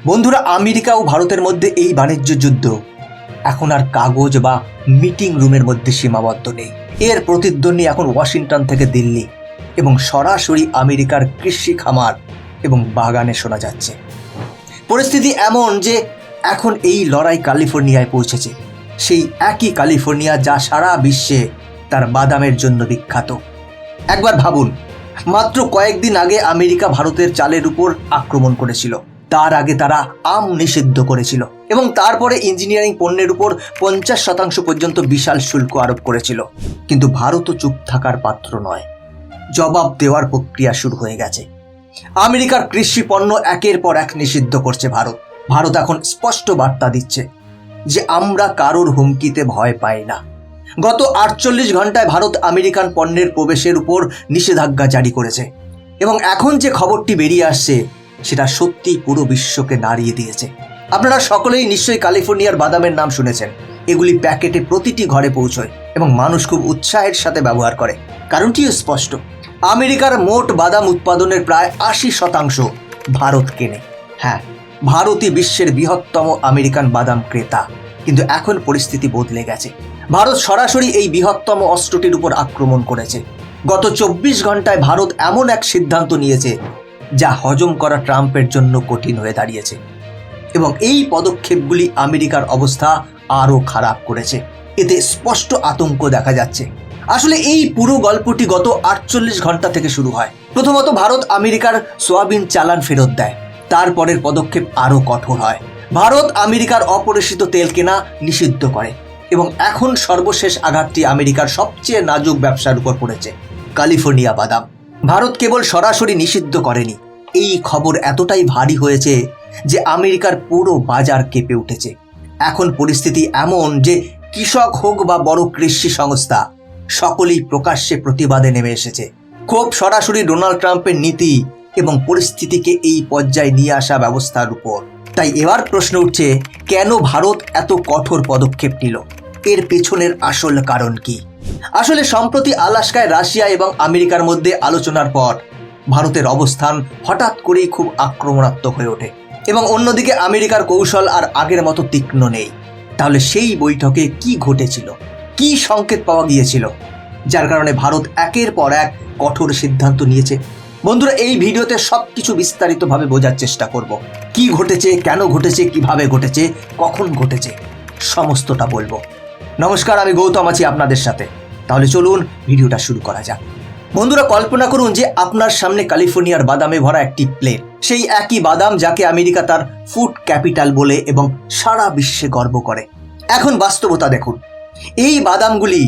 বন্ধুরা, আমেরিকা ও ভারতের মধ্যে এই বাণিজ্য যুদ্ধ। এখন আর কাগজ বা মিটিং রুমের মধ্যে সীমাবদ্ধ নেই। এর প্রতিদ্বন্দ্বী এখন ওয়াশিংটন থেকে দিল্লি এবং সরাসরি আমেরিকার কৃষি খামার এবং বাগানে শোনা যাচ্ছে। পরিস্থিতি এমন যে এখন এই লড়াই ক্যালিফোর্নিয়ায় পৌঁছেছে। সেই একই ক্যালিফোর্নিয়া যা সারা বিশ্বে তার বাদামের জন্য বিখ্যাত। একবার ভাবুন, মাত্র কয়েকদিন আগে আমেরিকা ভারতের চালের উপর আক্রমণ করেছিল। তার আগে তারা আম নিষিদ্ধ করেছিল এবং তারপরে ইঞ্জিনিয়ারিং পণ্যের উপর পঞ্চাশ শতাংশ পর্যন্ত বিশাল শুল্ক আরোপ করেছিল। কিন্তু ভারতও চুপ থাকার পাত্র নয়। জবাব দেওয়ার প্রক্রিয়া শুরু হয়ে গেছে। আমেরিকার কৃষি পণ্য একের পর এক নিষিদ্ধ করছে ভারত। ভারত এখন স্পষ্ট বার্তা দিচ্ছে যে আমরা কারোর হুমকিতে ভয় পাই না। গত আটচল্লিশ ঘন্টায় ভারত আমেরিকান পণ্যের প্রবেশের উপর নিষেধাজ্ঞা জারি করেছে। এবং এখন যে খবরটি বেরিয়ে আসছে সেটা সত্যি পুরো বিশ্বকে নাড়িয়ে দিয়েছে। আপনারা সকলেই নিশ্চয়ই ক্যালিফোর্নিয়ার বাদামের নাম শুনেছেন। এগুলি প্যাকেটে প্রতিটি ঘরে পৌঁছয় এবং মানুষ খুব উৎসাহের সাথে ব্যবহার করে। কারণটিও স্পষ্ট। আমেরিকার মোট বাদাম উৎপাদনের প্রায় আশি শতাংশ ভারত কেনে। হ্যাঁ ভারতই বিশ্বের বৃহত্তম আমেরিকান বাদাম ক্রেতা। কিন্তু এখন পরিস্থিতি বদলে গেছে। ভারত সরাসরি এই বৃহত্তম অস্ত্রটির উপর আক্রমণ করেছে। গত চব্বিশ ঘন্টায় ভারত এমন এক সিদ্ধান্ত নিয়েছে যা হজম করা ট্রাম্পের জন্য কঠিন হয়ে দাঁড়িয়েছে। এবং এই পদক্ষেপগুলি আমেরিকার অবস্থা আরও খারাপ করেছে। এতে স্পষ্ট আতঙ্ক দেখা যাচ্ছে। আসলে এই পুরো গল্পটি গত আটচল্লিশ ঘণ্টা থেকে শুরু হয়। প্রথমত ভারত আমেরিকার সোয়াবিন চালান ফেরত দেয়। তারপরের পদক্ষেপ আরও কঠোর হয়। ভারত আমেরিকার অপরিশিত তেল কেনা নিষিদ্ধ করে। এবং এখন সর্বশেষ আঘাতটি আমেরিকার সবচেয়ে নাজুক ব্যবসার উপর পড়েছে। ক্যালিফোর্নিয়া বাদাম। ভারত কেবল সরাসরি নিষিদ্ধ করেনি। এই খবর এতটাই ভারী হয়েছে যে আমেরিকার পুরো বাজার কেঁপে উঠেছে। এখন পরিস্থিতি এমন যে কৃষক হোক বা বড় কৃষি সংস্থা, সকলেই প্রকাশ্যে প্রতিবাদে নেমে এসেছে। খুব সরাসরি ডোনাল্ড ট্রাম্পের নীতি এবং পরিস্থিতিকে এই পর্যায়ে নিয়ে আসা ব্যবস্থার উপর। তাই এবার প্রশ্ন উঠছে, কেন ভারত এত কঠোর পদক্ষেপ নিল? এর পেছনের আসল কারণ কি? আসলে সম্প্রতি আলাস্কায় রাশিয়া এবং আমেরিকার মধ্যে আলোচনার পর ভারতের অবস্থান হঠাৎ করেই খুব আক্রমণাত্মক হয়ে ওঠে এবং অন্যদিকে আমেরিকার কৌশল আর আগের মতো তীক্ষ্ণ নেই। তাহলে সেই বৈঠকে কি ঘটেছিল? কি সংকেত পাওয়া গিয়েছিল? যার কারণে ভারত একের পর এক কঠোর সিদ্ধান্ত নিয়েছে। বন্ধুরা, এই ভিডিওতে সব কিছু বিস্তারিতভাবে বোঝার চেষ্টা করব। কি ঘটেছে, কেন ঘটেছে, কীভাবে ঘটেছে, কখন ঘটেছে, সমস্তটা বলব। নমস্কার, আমি গৌতম আছি আপনাদের সাথে। তাহলে চলুন ভিডিওটা শুরু করা যাক। বন্ধুরা কল্পনা করুন যে আপনার সামনে ক্যালিফোর্নিয়ার বাদামে ভরা একটি প্লেট সেই একই বাদাম যাকে আমেরিকা তার ফুড ক্যাপিটাল বলে এবং সারা বিশ্বে গর্ব করে। এখন বাস্তবতা দেখুন। এই বাদামগুলি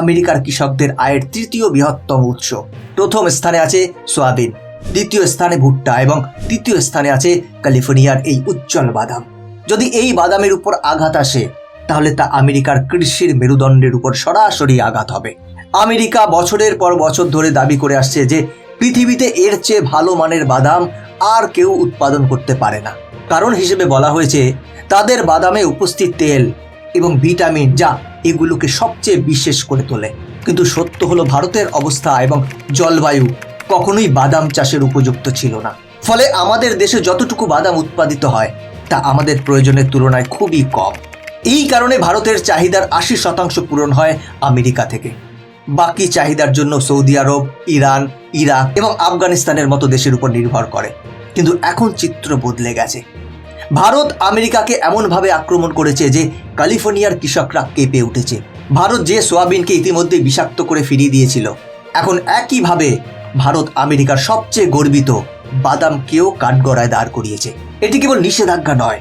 আমেরিকার কৃষকদের আয়ের তৃতীয় বৃহত্তম উৎস। প্রথম স্থানে আছে সোয়াবিন, দ্বিতীয় স্থানে ভুট্টা এবং তৃতীয় স্থানে আছে ক্যালিফোর্নিয়ার এই উজ্জ্বল বাদাম। যদি এই বাদামের উপর আঘাত আসে, তাহলে তা আমেরিকার কৃষির মেরুদণ্ডের উপর সরাসরি আঘাত হবে। আমেরিকা বছরের পর বছর ধরে দাবি করে আসছে যে পৃথিবীতে এর চেয়ে ভালো মানের বাদাম আর কেউ উৎপাদন করতে পারে না। কারণ হিসেবে বলা হয়েছে, তাদের বাদামে উপস্থিত তেল এবং ভিটামিন যা এগুলোকে সবচেয়ে বিশেষ করে তোলে। কিন্তু সত্য হলো ভারতের অবস্থা এবং জলবায়ু কখনোই বাদাম চাষের উপযুক্ত ছিল না। ফলে আমাদের দেশে যতটুকু বাদাম উৎপাদিত হয়, তা আমাদের প্রয়োজনের তুলনায় খুবই কম। এই কারণে ভারতের চাহিদার আশি শতাংশ পূরণ হয় আমেরিকা থেকে। বাকি চাহিদার জন্য সৌদি আরব, ইরান, ইরাক এবং আফগানিস্তানের মতো দেশের উপর নির্ভর করে। কিন্তু এখন চিত্র বদলে গেছে। ভারত আমেরিকাকে এমনভাবে আক্রমণ করেছে যে ক্যালিফোর্নিয়ার কৃষকরা কেঁপে উঠেছে। ভারত যে সোয়াবিনকে ইতিমধ্যে বিষাক্ত করে ফিরিয়ে দিয়েছিল, এখন একইভাবে ভারত আমেরিকার সবচেয়ে গর্বিত বাদামকেও কাঠগড়ায় দাঁড় করিয়েছে। এটি কেবল নিষেধাজ্ঞা নয়,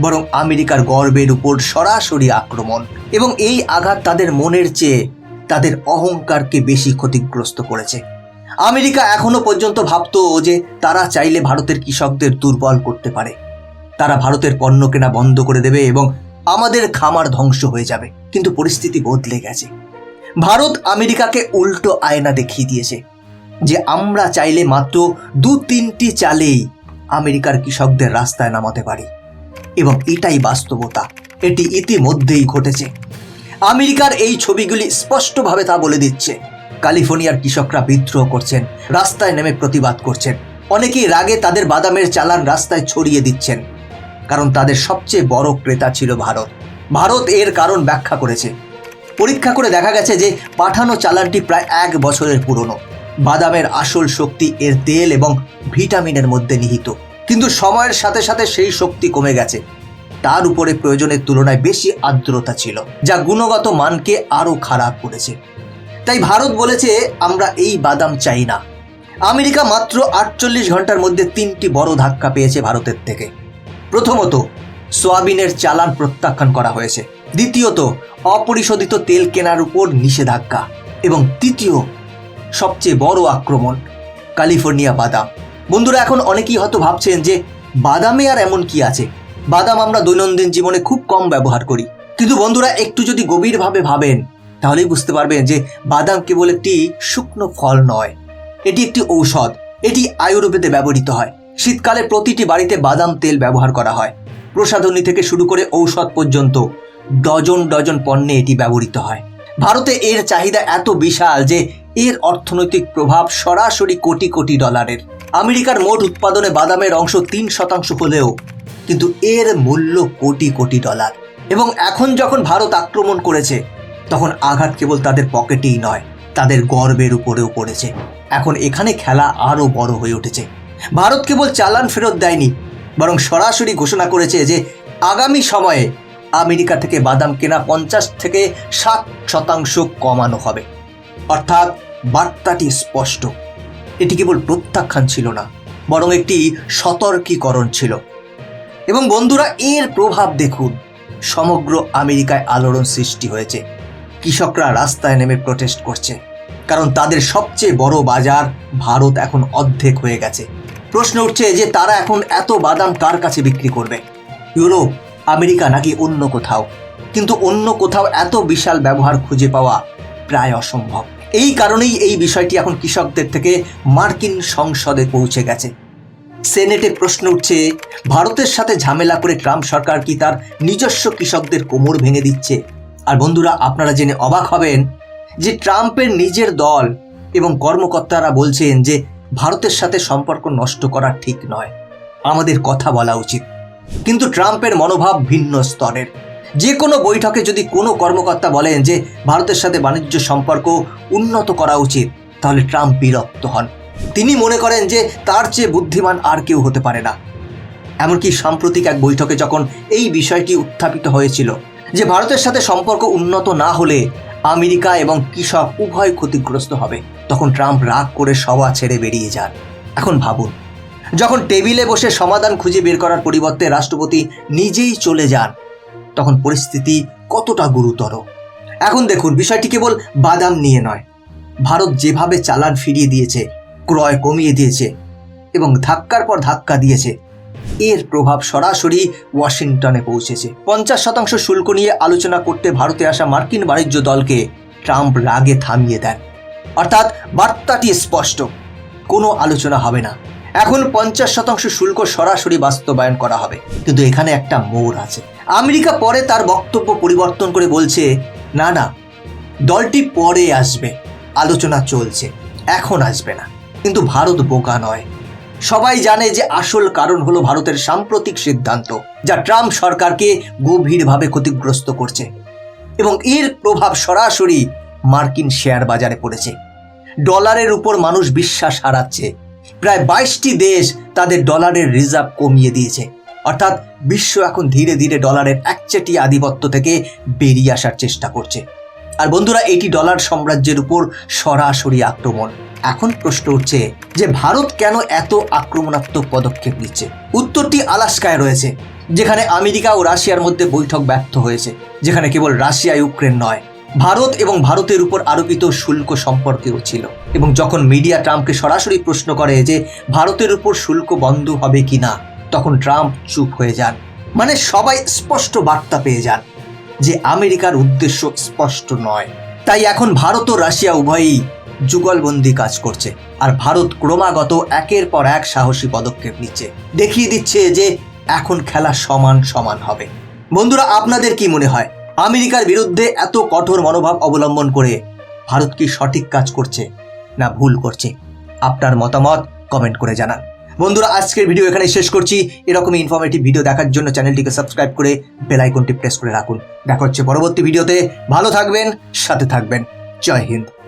বরং আমেরিকার গর্বের উপর সরাসরি আক্রমণ। এবং এই আঘাত তাদের মনের চেয়ে তাদের অহংকারকে বেশি ক্ষতিগ্রস্ত করেছে। আমেরিকা এখনও পর্যন্ত ভাবতো যে তারা চাইলে ভারতের কৃষকদের দুর্বল করতে পারে। তারা ভারতের পণ্য কেনা বন্ধ করে দেবে এবং আমাদের খামার ধ্বংস হয়ে যাবে, কিন্তু পরিস্থিতি বদলে গেছে। ভারত আমেরিকাকে উল্টো আয়না দেখিয়ে দিয়েছে যে আমরা চাইলে মাত্র দু তিনটি চালেই আমেরিকার কৃষকদের রাস্তায় নামাতে পারি। এবং এটাই বাস্তবতা। এটি ইতিমধ্যেই ঘটেছে। আমেরিকার এই ছবিগুলি স্পষ্টভাবে তা বলে দিচ্ছে। ক্যালিফোর্নিয়ার কৃষকরা বিদ্রোহ করছেন, রাস্তায় নেমে প্রতিবাদ করছেন। অনেকেই রাগে তাদের বাদামের চালান রাস্তায় ছড়িয়ে দিচ্ছেন। কারণ তাদের সবচেয়ে বড় ক্রেতা ছিল ভারত। ভারত এর কারণ ব্যাখ্যা করেছে। পরীক্ষা করে দেখা গেছে যে পাঠানো চালানটি প্রায় এক বছরের পুরনো। বাদামের আসল শক্তি এর তেল এবং ভিটামিনের মধ্যে নিহিত। কিন্তু সময়ের সাথে সাথে সেই শক্তি কমে গেছে। তার উপরে প্রয়োজনের তুলনায় বেশি আর্দ্রতা ছিল, যা গুণগত মানকে আরও খারাপ করেছে। তাই ভারত বলেছে, আমরা এই বাদাম চাই না। আমেরিকা মাত্র আটচল্লিশ ঘণ্টার মধ্যে তিনটি বড় ধাক্কা পেয়েছে ভারতের থেকে। প্রথমত, সোয়াবিনের চালান প্রত্যাখ্যান করা হয়েছে। দ্বিতীয়ত, অপরিশোধিত তেল কেনার উপর নিষেধাজ্ঞা। এবং তৃতীয়, সবচেয়ে বড় আক্রমণ, ক্যালিফোর্নিয়া বাদাম। বন্ধুরা, এখন অনেকেই হয়তো ভাবছেন যে, বাদামে আর এমন কি আছে? বাদাম আমরা দৈনন্দিন জীবনে খুব কম ব্যবহার করি। কিন্তু বন্ধুরা, একটু যদি গভীরভাবে ভাবেন, তাহলেই বুঝতে পারবেন যে বাদাম কেবল একটি শুকনো ফল নয়। এটি একটি ঔষধ। এটি আয়ুর্বেদে ব্যবহৃত হয়। শীতকালে প্রতিটি বাড়িতে বাদাম তেল ব্যবহার করা হয়। প্রসাধনী থেকে শুরু করে ঔষধ পর্যন্ত ডজন ডজন পণ্যে এটি ব্যবহৃত হয়। ভারতে এর চাহিদা এত বিশাল যে এর অর্থনৈতিক প্রভাব সরাসরি কোটি কোটি ডলারের। আমেরিকার মোট উৎপাদনে বাদামের অংশ তিন শতাংশ হলেও কিন্তু এর মূল্য কোটি কোটি ডলার। এবং এখন যখন ভারত আক্রমণ করেছে, তখন আঘাত কেবল তাদের পকেটেই নয়, তাদের গর্বের উপরেও পড়েছে। এখন এখানে খেলা আরও বড় হয়ে উঠেছে। ভারত কেবল চালান ফেরত দেয়নি, বরং সরাসরি ঘোষণা করেছে যে আগামী সময়ে আমেরিকা থেকে বাদাম কেনা পঞ্চাশ থেকে ষাট শতাংশ কমানো হবে। অর্থাৎ বার্তাটি স্পষ্ট, এটি কেবল প্রত্যাখ্যান ছিল না, বরং একটি সতর্কীকরণ ছিল। এবং বন্ধুরা, এর প্রভাব দেখুন। সমগ্র আমেরিকায় আলোড়ন সৃষ্টি হয়েছে। কৃষকরা রাস্তায় নেমে প্রটেস্ট করছে। কারণ তাদের সবচেয়ে বড় বাজার ভারত এখন অর্ধেক হয়ে গেছে। প্রশ্ন উঠছে যে তারা এখন এত বাদাম কার কাছে বিক্রি করবে? ইউরোপ, আমেরিকা নাকি অন্য কোথাও? কিন্তু অন্য কোথাও এত বিশাল ব্যবহার খুঁজে পাওয়া প্রায় অসম্ভব। এই কারণেই এই বিষয়টি এখন কৃষকদের থেকে মার্কিন সংসদে পৌঁছে গেছে। সেনেটে প্রশ্ন উঠছে, ভারতের সাথে ঝামেলা করে ট্রাম্প সরকার কি তার নিজস্ব কৃষকদের কোমর ভেঙে দিচ্ছে? আর বন্ধুরা, আপনারা জেনে অবাক হবেন যে ট্রাম্পের নিজের দল এবং কর্মকর্তারা বলছেন যে ভারতের সাথে সম্পর্ক নষ্ট করা ঠিক নয়। আমাদের কথা বলা উচিত। কিন্তু ট্রাম্পের মনোভাব ভিন্ন স্তরের। যে কোনো বৈঠকে যদি কোনো কর্মকর্তা বলেন যে ভারতের সাথে বাণিজ্য সম্পর্ক উন্নত করা উচিত, তাহলে ট্রাম্প বিরক্ত হন। তিনি মনে করেন যে তার চেয়ে বুদ্ধিমান আর কেউ হতে পারে না। এমনকি সাম্প্রতিক এক বৈঠকে যখন এই বিষয়টি উত্থাপিত হয়েছিল, যে ভারতের সাথে সম্পর্ক উন্নত না হলে আমেরিকা এবং কৃষক উভয় ক্ষতিগ্রস্ত হবে, তখন ট্রাম্প রাগ করে সভা ছেড়ে বেরিয়ে যান। এখন ভাবুন, যখন টেবিলে বসে সমাধান খুঁজে বের করার পরিবর্তে রাষ্ট্রপতি নিজেই চলে যান, তখন পরিস্থিতি কতটা গুরুতর? এখন দেখুন, বিষয়টি কেবল বাদাম নিয়ে নয়, ভারত যেভাবে চালান ফিরিয়ে দিয়েছে ক্রয় কমিয়ে দিয়েছে এবং ধাক্কার পর ধাক্কা দিয়েছে। এর প্রভাব সরাসরি ওয়াশিংটনে পৌঁছেছে। পঞ্চাশ শতাংশ শুল্ক নিয়ে আলোচনা করতে ভারতে আসা মার্কিন বাণিজ্য দলকে ট্রাম্প রাগে থামিয়ে দেন। অর্থাৎ বার্তাটি স্পষ্ট, কোনো আলোচনা হবে না। এখন পঞ্চাশ শতাংশ শুল্ক সরাসরি বাস্তবায়ন করা হবে। কিন্তু এখানে একটা মোড় আছে। আমেরিকা পরে তার বক্তব্য পরিবর্তন করে বলছে, না না, দলটি পরে আসবে। আলোচনা চলছে। এখন আসবে না। কিন্তু ভারত বোকা নয়। সবাই জানে যে আসল কারণ হলো ভারতের সাম্প্রতিক সিদ্ধান্ত, যা ট্রাম্প সরকারকে গভীরভাবে ক্ষতিগ্রস্ত করছে এবং এর প্রভাব সরাসরি মার্কিন শেয়ার বাজারে পড়েছে। ডলারের উপর মানুষ বিশ্বাস হারাচ্ছে। প্রায় বাইশটি দেশ তাদের ডলারের রিজার্ভ কমিয়ে দিয়েছে। অর্থাৎ বিশ্ব এখন ধীরে ধীরে ডলারের একচেটি আধিপত্য থেকে বেরিয়ে আসার চেষ্টা করছে। আর বন্ধুরা, এটি ডলার সাম্রাজ্যের উপর সরাসরি আক্রমণ। এখন প্রশ্ন উঠছে যে ভারত কেন এত আক্রমণাত্মক পদক্ষেপ নিচ্ছে? উত্তরটি আলাস্কায় রয়েছে, যেখানে আমেরিকা ও রাশিয়ার মধ্যে বৈঠক ব্যর্থ হয়েছে, যেখানে কেবল রাশিয়া ইউক্রেন নয়, ভারত এবং ভারতের উপর আরোপিত শুল্ক সম্পর্কেও ছিল। এবং যখন মিডিয়া ট্রাম্পকে সরাসরি প্রশ্ন করে যে ভারতের উপর শুল্ক বন্ধ হবে কি না তখন ট্রাম্প চুপ হয়ে যান। মানে সবাই স্পষ্ট বার্তা পেয়ে যান যে আমেরিকার উদ্দেশ্য স্পষ্ট নয়। তাই এখন ভারত ও রাশিয়া উভয়ই যুগলবন্দি কাজ করছে আর ভারত ক্রমাগত একের পর এক সাহসী পদক্ষেপ নিচ্ছে। দেখিয়ে দিচ্ছে যে এখন খেলা সমান সমান হবে। বন্ধুরা, আপনাদের কি মনে হয়? আমেরিকার বিরুদ্ধে এত কঠোর মনোভাব অবলম্বন করে ভারত কি সঠিক কাজ করছে না ভুল করছে? আপনার মতামত কমেন্ট করে জানান। বন্ধুরা, আজকের ভিডিও এখানে শেষ করছি। এরকমই ইনফরমেটিভ ভিডিও দেখার জন্য চ্যানেলটিকে সাবস্ক্রাইব করে বেল আইকনটি প্রেস করে রাখুন। দেখা হচ্ছে পরবর্তী ভিডিওতে ভালো থাকবেন, সাথে থাকবেন। জয় হিন্দ।